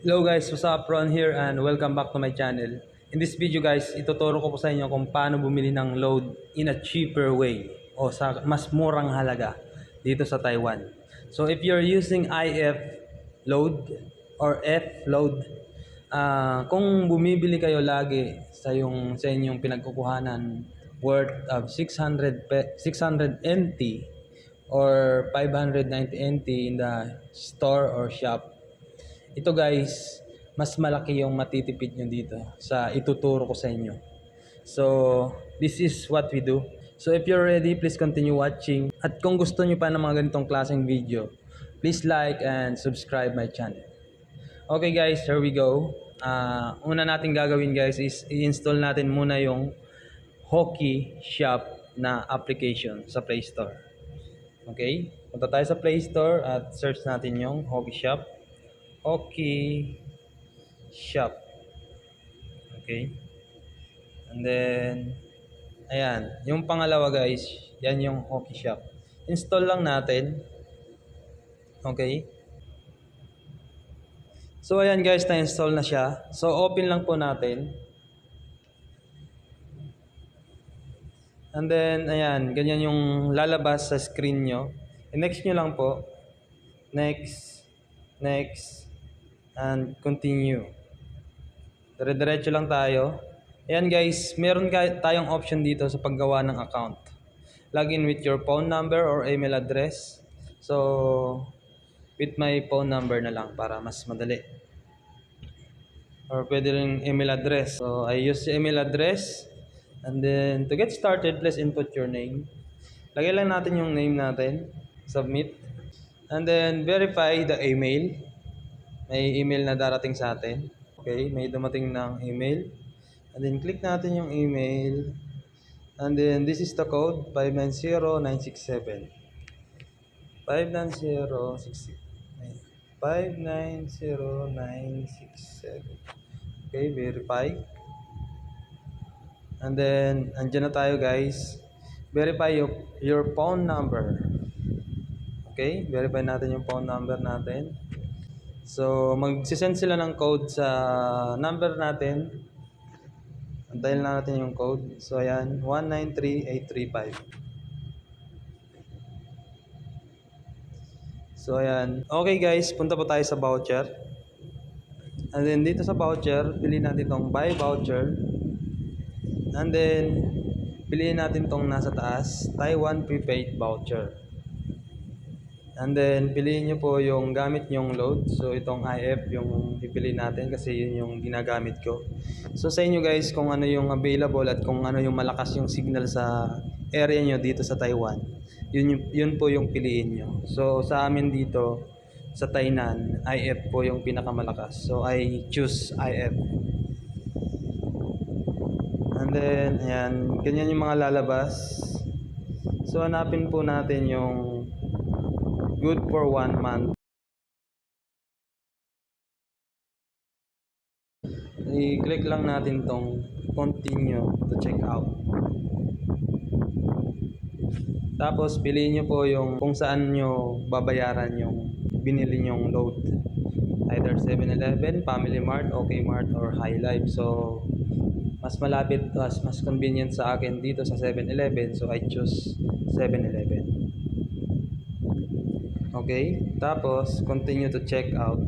Hello guys, what's up? Ron here and welcome back to my channel. In this video guys, ituturo ko po sa inyo kung paano bumili ng load in a cheaper way o sa mas murang halaga dito sa Taiwan. So if you're using IF load or F load, ah, kung bumibili kayo lagi sa yung sa inyong pinagkukuhanan worth of 600 pe- 600 NT or 590 NT in the store or shop ito guys, mas malaki yung matitipid nyo dito sa ituturo ko sa inyo. So, this is what we do. So, if you're ready, please continue watching. At kung gusto nyo pa ng mga ganitong klaseng video, please like and subscribe my channel. Okay guys, here we go. Ah, una natin gagawin guys is i-install natin muna yung Hockey Shop na application sa Play Store. Okay? Punta tayo sa Play Store at search natin yung Hockey Shop. Hockey Shop. Okay? And then, ayan. Yung pangalawa guys, yan yung Hockey Shop. Install lang natin. Okay? So, ayan guys, na-install na siya. So, open lang po natin. And then, ayan, ganyan yung lalabas sa screen nyo. I-next nyo lang po. Next, next, and continue. Dire-diretso lang tayo. Ayan guys, meron tayong option dito sa paggawa ng account. Login with your phone number or email address. So, with my phone number na lang para mas madali. Or pwede rin email address. So, I use the email address. And then, to get started, please input your name. Lagay lang natin yung name natin. Submit. And then, verify the email. May email na darating sa atin. Okay, may dumating ng email. And then, click natin yung email. And then, this is the code, 590967. 590967. 590967. Okay, verify. And then, andyan na tayo guys. Verify your, your phone number. Okay, verify natin yung phone number natin. So, magsisend sila ng code sa number natin. Antayin lang natin yung code. So, ayan, 193835. So, ayan. Okay guys, punta po tayo sa voucher. And then, dito sa voucher, piliin natin itong buy voucher. And then, piliin natin tong nasa taas, Taiwan prepaid voucher. And then, piliin nyo po yung gamit nyong load. So, itong IF yung pipiliin natin kasi yun yung ginagamit ko. So, sa inyo guys, kung ano yung available at kung ano yung malakas yung signal sa area nyo dito sa Taiwan, yun, yun po yung piliin nyo. So, sa amin dito, sa Tainan, IF po yung pinakamalakas. So, I choose IF. And then, ayan, ganyan yung mga lalabas. So, hanapin po natin yung good for one month. I-click lang natin tong continue to check out. Tapos, piliin nyo po yung kung saan nyo babayaran yung binili nyong load. Either 7-Eleven, Family Mart, OK Mart, or High Life. So, mas malapit, mas, mas convenient sa akin dito sa 7-Eleven. So, I choose 7-Eleven. Okay? Tapos, continue to check out.